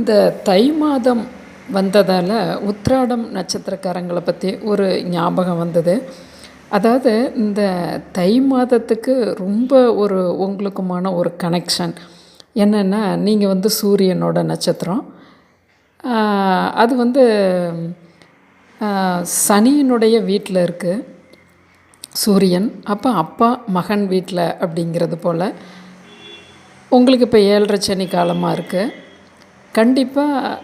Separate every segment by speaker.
Speaker 1: இந்த தை மாதம் வந்ததால் உத்ராடம் நட்சத்திரக்காரங்களை பற்றி ஒரு ஞாபகம் வந்தது. அதாவது இந்த தை மாதத்துக்கு ரொம்ப ஒரு உங்களுக்குமான ஒரு கனெக்ஷன் என்னென்னா நீங்கள் வந்து சூரியனோட நட்சத்திரம். அது வந்து சனியினுடைய வீட்டில் இருக்குது சூரியன் அப்போ அப்பா மகன் வீட்டில் அப்படிங்கிறது போல். உங்களுக்கு இப்போ ஏழரை சனி காலமாக இருக்குது கண்டிப்பாக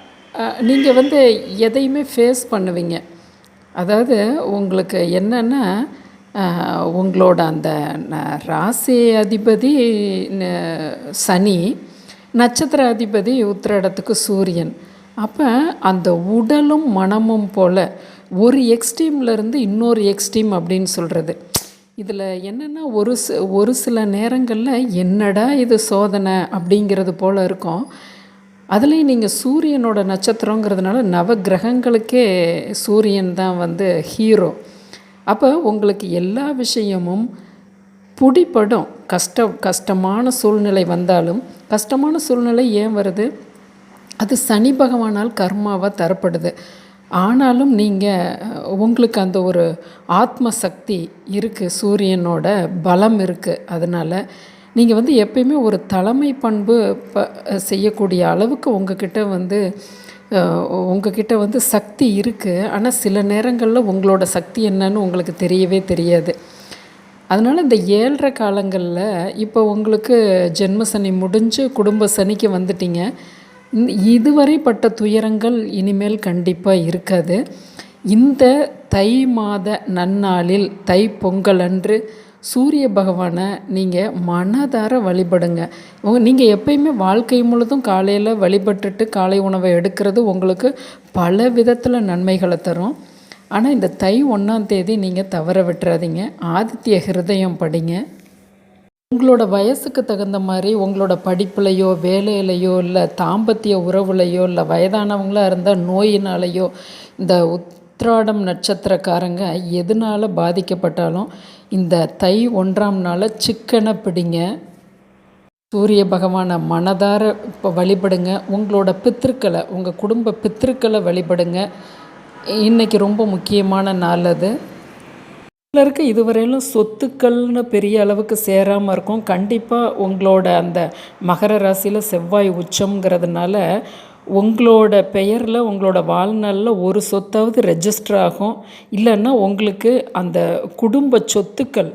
Speaker 1: நீங்கள் வந்து எதையுமே ஃபேஸ் பண்ணுவீங்க. அதாவது உங்களுக்கு என்னென்னா உங்களோட அந்த ராசி அதிபதி சனி நட்சத்திர அதிபதி உத்திரடத்துக்கு சூரியன். அப்போ அந்த உடலும் மனமும் போல் ஒரு எக்ஸ்ட்ரீம்லேருந்து இன்னொரு எக்ஸ்ட்ரீம் அப்படின்னு சொல்கிறது இதில் என்னென்னா ஒரு ஒரு சில நேரங்களில் என்னடா இது சோதனை அப்படிங்கிறது போல் இருக்கும். அதுலேயும் நீங்கள் சூரியனோட நட்சத்திரங்கிறதுனால நவ கிரகங்களுக்கே சூரியன் தான் வந்து ஹீரோ அப்போ உங்களுக்கு எல்லா விஷயமும் பிடிப்படும் கஷ்ட கஷ்டமான சூழ்நிலை வந்தாலும் கஷ்டமான சூழ்நிலை ஏன் வருது? அது சனி பகவானால் கர்மாவாக தரப்படுது. ஆனாலும் நீங்கள் உங்களுக்கு அந்த ஒரு ஆத்ம சக்தி இருக்குது சூரியனோட பலம் இருக்குது அதனால் நீங்கள் வந்து எப்பயுமே ஒரு தலைமை பண்பு ப செய்யக்கூடிய அளவுக்கு உங்கக்கிட்ட வந்து உங்கக்கிட்ட வந்து சக்தி இருக்குது ஆனால் சில நேரங்களில் உங்களோட சக்தி என்னன்னு உங்களுக்கு தெரியவே தெரியாது. அதனால் இந்த ஏழரை காலங்களில் இப்போ உங்களுக்கு ஜென்ம சனி முடிஞ்சு குடும்ப சனிக்கு வந்துட்டீங்க. இதுவரை பட்ட துயரங்கள் இனிமேல் கண்டிப்பாக இருக்காது. இந்த தை மாத நன்னாளில் தை பொங்கல் அன்று சூரிய பகவானை நீங்கள் மனதார வழிபடுங்க. நீங்கள் எப்பயுமே வாழ்க்கை முழுதும் காலையில் வழிபட்டுட்டு காலை உணவை எடுக்கிறது உங்களுக்கு பல விதத்தில் நன்மைகளை தரும். ஆனால் இந்த தை ஒன்றாம் தேதி நீங்கள் தவற விட்டுறாதீங்க. ஆதித்ய ஹிருதயம் படிங்க. உங்களோட வயசுக்கு தகுந்த மாதிரி உங்களோட படிப்புலையோ வேலையிலையோ இல்லை தாம்பத்திய உறவுலையோ இல்லை வயதானவங்களாக இருந்தால் நோயினாலேயோ இந்த உத்ராடம் நட்சத்திரக்காரங்க எதனால் பாதிக்கப்பட்டாலும் இந்த தை ஒன்றாம் நாளை சிக்கனை பிடிங்க. சூரிய பகவானை மனதார இப்போ வழிபடுங்க. உங்களோட பித்திருக்களை உங்கள் குடும்ப பித்திருக்களை வழிபடுங்க. இன்றைக்கி ரொம்ப முக்கியமான நாள் அது. சிலருக்கு இதுவரையிலும் சொத்துக்கள்னு பெரிய அளவுக்கு சேராமல் இருக்கும். கண்டிப்பாக உங்களோட அந்த மகர ராசியில் செவ்வாய் உச்சம்ங்கிறதுனால உங்களோட பெயரில் உங்களோட வாழ்நாளில் ஒரு சொத்தாவது ரெஜிஸ்டர் ஆகும். இல்லைன்னா உங்களுக்கு அந்த குடும்ப சொத்துக்கள்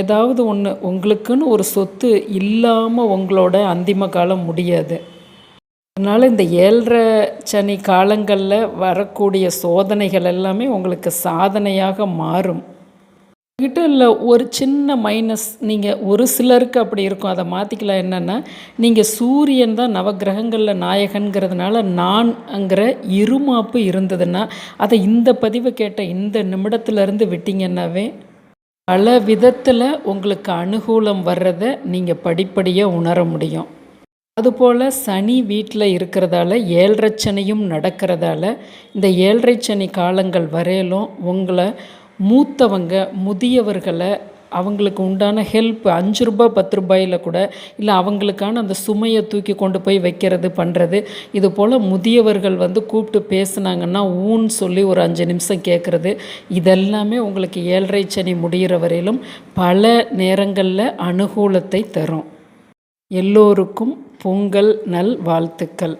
Speaker 1: ஏதாவது ஒன்று உங்களுக்குன்னு ஒரு சொத்து இல்லாமல் உங்களோட அந்திம காலம் முடியாது. அதனால் இந்த ஏழரை சனி காலங்களில் வரக்கூடிய சோதனைகள் எல்லாமே உங்களுக்கு சாதனையாக மாறும். கிட்ட இல்லை ஒரு சின்ன மைனஸ் நீங்கள் ஒரு சிலருக்கு அப்படி இருக்கும். அதை மாற்றிக்கலாம் என்னென்னா நீங்கள் சூரியன் தான் நவகிரகங்களில் நாயகன்கிறதுனால நான்ங்கிற இருமாப்பு இருந்ததுன்னா அதை இந்த பதிவை கேட்ட இந்த நிமிடத்துலேருந்து விட்டிங்கன்னாவே பல விதத்தில் உங்களுக்கு அனுகூலம் வர்றதை நீங்கள் படிப்படியாக உணர முடியும். அதுபோல் சனி வீட்டில் இருக்கிறதால ஏழரை சனியும் நடக்கிறதால இந்த ஏழரை சனி காலங்கள் வரையிலும் உங்களை மூத்தவங்க முதியவர்களை அவங்களுக்கு உண்டான ஹெல்ப் அஞ்சு ரூபாய் பத்து ரூபாயில் கூட இல்லை அவங்களுக்கான அந்த சுமையை தூக்கி கொண்டு போய் வைக்கிறது பண்ணுறது இது போல் முதியவர்கள் வந்து கூப்பிட்டு பேசுனாங்கன்னா ஊன்னு சொல்லி ஒரு அஞ்சு நிமிஷம் கேட்குறது இதெல்லாமே உங்களுக்கு ஏழரை சனி முடிகிற வரையிலும் பல நேரங்களில் அனுகூலத்தை தரும். எல்லோருக்கும் பொங்கல் நல் வாழ்த்துக்கள்